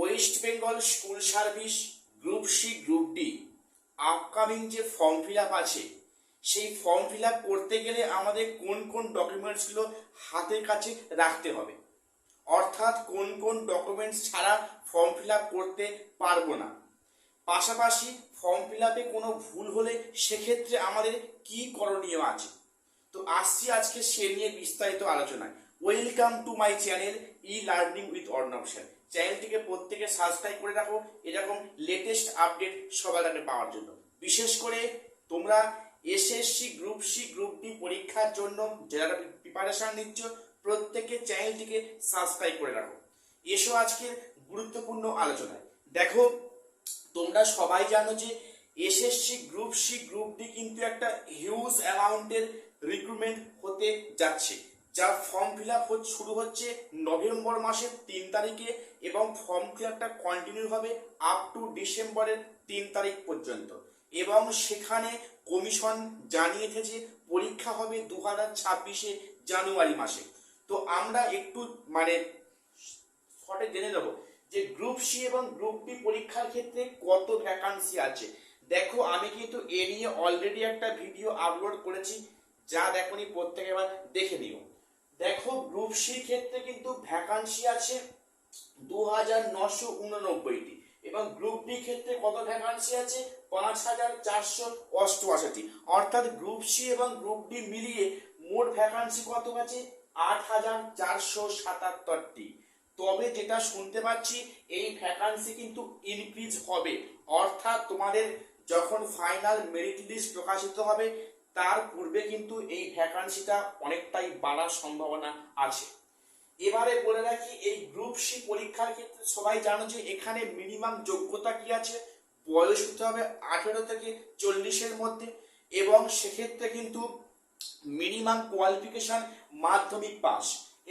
West Bengal school service group C group D upcoming যে form fill up আছে, সেই form fill up করতে গেলে আমাদের কোন কোন ডকুমেন্টসগুলো হাতের কাছে রাখতে হবে? অর্থাৎ কোন কোন ডকুমেন্টস ছাড়া ফর্ম ফিল আপ করতে পারব না। পাশাপাশি ফর্ম ফিল আপে কোনো ভুল হলে সেক্ষেত্রে আমাদের কি করণীয় আছে? তো আসছি আজকে সে নিয়ে বিস্তারিত আলোচনায়। Welcome to my channel e learning with Arnab Sen চ্যানেলটিকে প্রত্যেকে সাবস্ক্রাইব করে রাখো। এরকম লেটেস্ট আপডেট সবার আগে পাওয়ার জন্য। বিশেষ করে তোমরা SSC group C group D পরীক্ষার জন্য যারা প্রিপারেশন নিচ্ছ, প্রত্যেকে চ্যানেলটিকে সাবস্ক্রাইব করে রাখো। এসো আজকের গুরুত্বপূর্ণ আলোচনায়। দেখো, তোমরা সবাই জানো যে SSC group C group D কিন্তু একটা হিউজ অ্যামাউন্টের রিক্রুটমেন্ট হতে যাচ্ছে। যার ফর্ম ফিল আপ শুরু হচ্ছে নভেম্বর মাসের তিন তারিখে এবং ফর্ম ফিল আপটা কন্টিনিউ হবে আপ টু ডিসেম্বরের তিন তারিখ পর্যন্ত। এবং সেখানে কমিশন জানিয়েছে যে পরীক্ষা হবে দু হাজার ছাব্বিশে জানুয়ারি মাসে। তো আমরা একটু মানে শর্টে জেনে নেব যে গ্রুপ সি এবং গ্রুপ ডি পরীক্ষার ক্ষেত্রে কত ভ্যাকান্সি আছে। দেখো, আমি কিন্তু এ নিয়ে অলরেডি একটা ভিডিও আপলোড করেছি। যা দেখনি প্রত্যেকে এবার দেখে নিও। দেখো গ্রুপ সি ক্ষেত্রে কিন্তু ভ্যাকান্সি আছে দু হাজার নশো উননব্বইটি এবং গ্রুপ ডি ক্ষেত্রে কত ভ্যাকান্সি আছে? পাঁচ হাজার চারশো অষ্টআশিটি। অর্থাৎ গ্রুপ সি এবং গ্রুপ ডি মিলিয়ে মোট ভ্যাকান্সি কত আছে আট হাজার চারশো সাতাত্তরটি। তবে যেটা শুনতে পাচ্ছি, এই ভ্যাকান্সি কিন্তু ইনক্রিজ হবে। অর্থাৎ তোমাদের যখন ফাইনাল মেরিট লিস্ট প্রকাশিত হবে তার পূর্বে কিন্তু এই ভ্যাকান্সিটা অনেকটাই বাড়ার সম্ভাবনা আছে। এবারে বলে রাখি, এই গ্রুপ সি পরীক্ষার ক্ষেত্রে সবাই জানো যে এখানে মিনিমাম যোগ্যতা কি আছে? বয়স হতে হবে আঠেরো থেকে চল্লিশের মধ্যে এবং সেক্ষেত্রে কিন্তু মিনিমাম কোয়ালিফিকেশন মাধ্যমিক পাস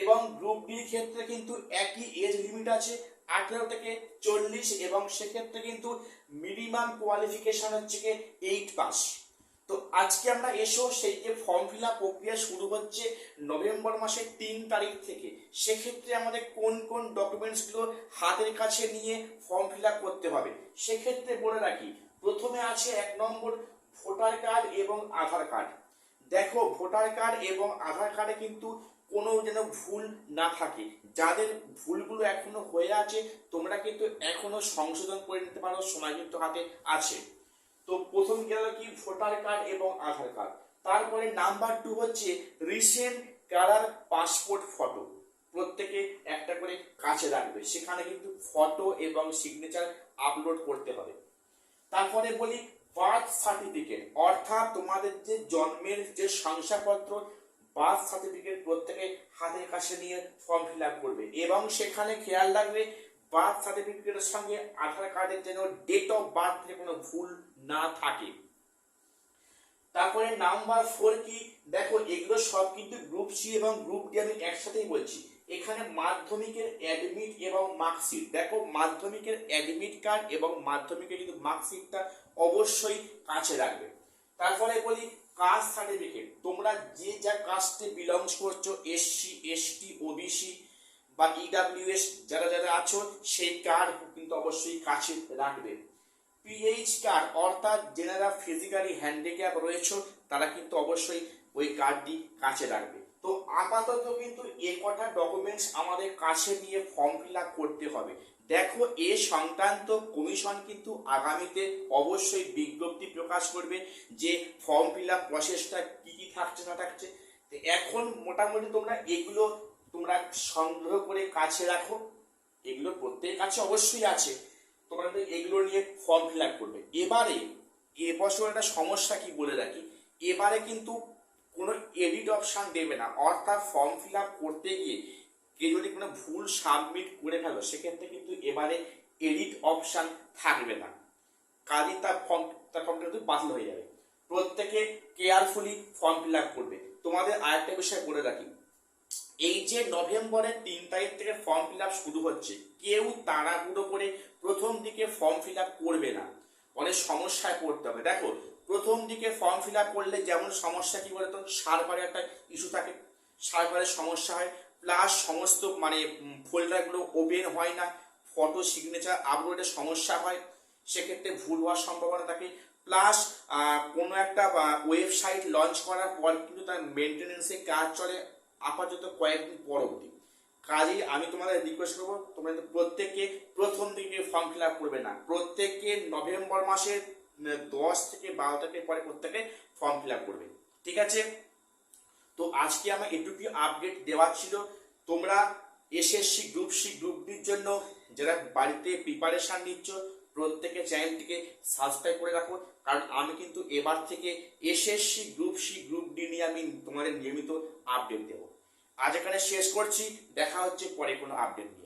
এবং গ্রুপ ডির ক্ষেত্রে কিন্তু একই এজ লিমিট আছে, আঠেরো থেকে চল্লিশ এবং সেক্ষেত্রে কিন্তু মিনিমাম কোয়ালিফিকেশন হচ্ছে এইট পাস তো আজকে আমরা এসো সেই যে ফর্ম ফিল আপ প্রক্রিয়া শুরু হচ্ছে নভেম্বর মাসের তিন তারিখ থেকে। সেক্ষেত্রে আমাদের কোন কোন ডকুমেন্টসগুলো হাতের কাছে নিয়ে ফর্ম ফিল আপ করতে হবে? সেক্ষেত্রে বলে রাখি, প্রথমে আছে এক নম্বর ভোটার কার্ড এবং আধার কার্ড দেখো ভোটার কার্ড এবং আধার কার্ডে কিন্তু কোনো যেন ভুল না থাকে। যাদের ভুলগুলো এখনও হয়ে আছে, তোমরা কিন্তু এখনও সংশোধন করে নিতে পারো, সময় কিন্তু হাতে আছে। তো প্রথম গেল কি? ভোটার কার্ড এবং আধার কার্ড। তারপরে নাম্বার টু হচ্ছে রিসেন্ট কালার পাসপোর্ট ফটো প্রত্যেকে একটা করে কাছে রাখবে। সেখানে কিন্তু ফটো এবং সিগনেচার আপলোড করতে হবে। তারপরে বলি বার্থ সার্টিফিকেট অর্থাৎ তোমাদের যে জন্মের যে শংসাপত্র বার্থ সার্টিফিকেট প্রত্যেকে হাতের কাছে নিয়ে ফর্ম ফিল আপ করবে। এবং সেখানে খেয়াল রাখবে বার্থ সার্টিফিকেটের সঙ্গে আধার কার্ডের যেন ডেট অফ বার্থে কোনো ভুল না থাকে। তারপরে নাম্বার ফোর কি? দেখো, এগুলো সব কিন্তু গ্রুপ সি এবং গ্রুপ ডি আমি একসাথেই বলছি। এখানে মাধ্যমিকের অ্যাডমিট এবং মার্কশিট দেখো, মাধ্যমিকের অ্যাডমিট কার্ড এবং মাধ্যমিকের কিন্তু মার্কশিটটা অবশ্যই কাছে রাখবে। তারপরে বলি কাস্ট সার্টিফিকেট তোমরা যে যা কাস্টে বিলংস করছ এসসি এসটি ওবিসি বা ইডাব্লিউএস যারা যারা আছো, সেই কার্ড কিন্তু অবশ্যই কাছে রাখবে। পিএইচ কার্ড অর্থাৎ যারা ফিজিক্যালি হ্যান্ডিক্যাপ রয়েছে, তারা কিন্তু অবশ্যই ওই কার্ডটি কাছে রাখবে। তো আপাতত কিন্তু এ কটা ডকুমেন্টস আমাদের কাছে নিয়ে ফর্ম ফিল করতে হবে। দেখো, এ সংক্রান্ত কমিশন কিন্তু আগামীতে অবশ্যই বিজ্ঞপ্তি প্রকাশ করবে যে ফর্ম ফিল আপ প্রসেসটা কি কি থাকছে না থাকছে। এখন মোটামুটি তোমরা এগুলো তোমরা সংগ্রহ করে কাছে রাখো। এগুলো প্রত্যেকের কাছে অবশ্যই আছে। তোমরা এগুলো নিয়ে ফর্ম ফিল আপ করবে। এবারে, এবছর একটা সমস্যা কি বলে রাখি? এবারে কিন্তু কোনো এডিট অপশান দেবে না। অর্থাৎ ফর্ম ফিল আপ করতে গিয়ে কেউ যদি কোনো ভুল সাবমিট করে ফেলো, সেক্ষেত্রে কিন্তু এবারে এডিট অপশান থাকবে না। কাজে তার ফর্ম তার ফর্মটা কিন্তু বাতিল হয়ে যাবে। প্রত্যেকে কেয়ারফুলি ফর্ম ফিল আপ করবে। তোমাদের আরেকটা বিষয় বলে রাখি। এই যে নভেম্বরের তিন তারিখ থেকে ফর্ম ফিল শুরু হচ্ছে, কেউ তাড়াহুড়ো করে প্রথম দিকে ফর্ম ফিল করবে না। অনেক সমস্যায় পড়তে হবে। দেখো, প্রথম দিকে ফর্ম ফিল করলে যেমন সমস্যা কি বলতো? সার্ভারে একটা ইস্যু থাকে সার্ভারের সমস্যা হয় প্লাস সমস্ত মানে ফোল্ডারগুলো ওপেন হয় না ফটো সিগনেচার আপলোডের সমস্যা হয়, সেক্ষেত্রে ভুল হওয়ার সম্ভাবনা থাকে। প্লাস কোনো একটা ওয়েবসাইট লঞ্চ করার পর কিন্তু তার মেনটেনেন্সে কাজ চলে। আপাতত কয়েকদিন পর অবধি। কাজেই আমি তোমাদের রিকোয়েস্ট করব, তোমরা কিন্তু প্রত্যেককে প্রথম দিকে ফর্ম ফিল আপ করবে না। প্রত্যেককে নভেম্বর মাসের দশ থেকে বারো তারিখের পরে প্রত্যেকে ফর্ম ফিল আপ করবে। ঠিক আছে? তো আজকে আমার এটুকু আপডেট দেওয়ার ছিল। তোমরা এসএসসি গ্রুপ সি গ্রুপ ডির জন্য যারা বাড়িতে প্রিপারেশন নিচ্ছ, প্রত্যেকে চ্যানেলটিকে সাবস্ক্রাইব করে রাখো। কারণ আমি কিন্তু এবার থেকে SSC group C group D নিয়ে আমি তোমাদের নিয়মিত আপডেট দেবো। আজ এখানে শেষ করছি, দেখা হচ্ছে পরে কোনো আপডেট নিয়ে।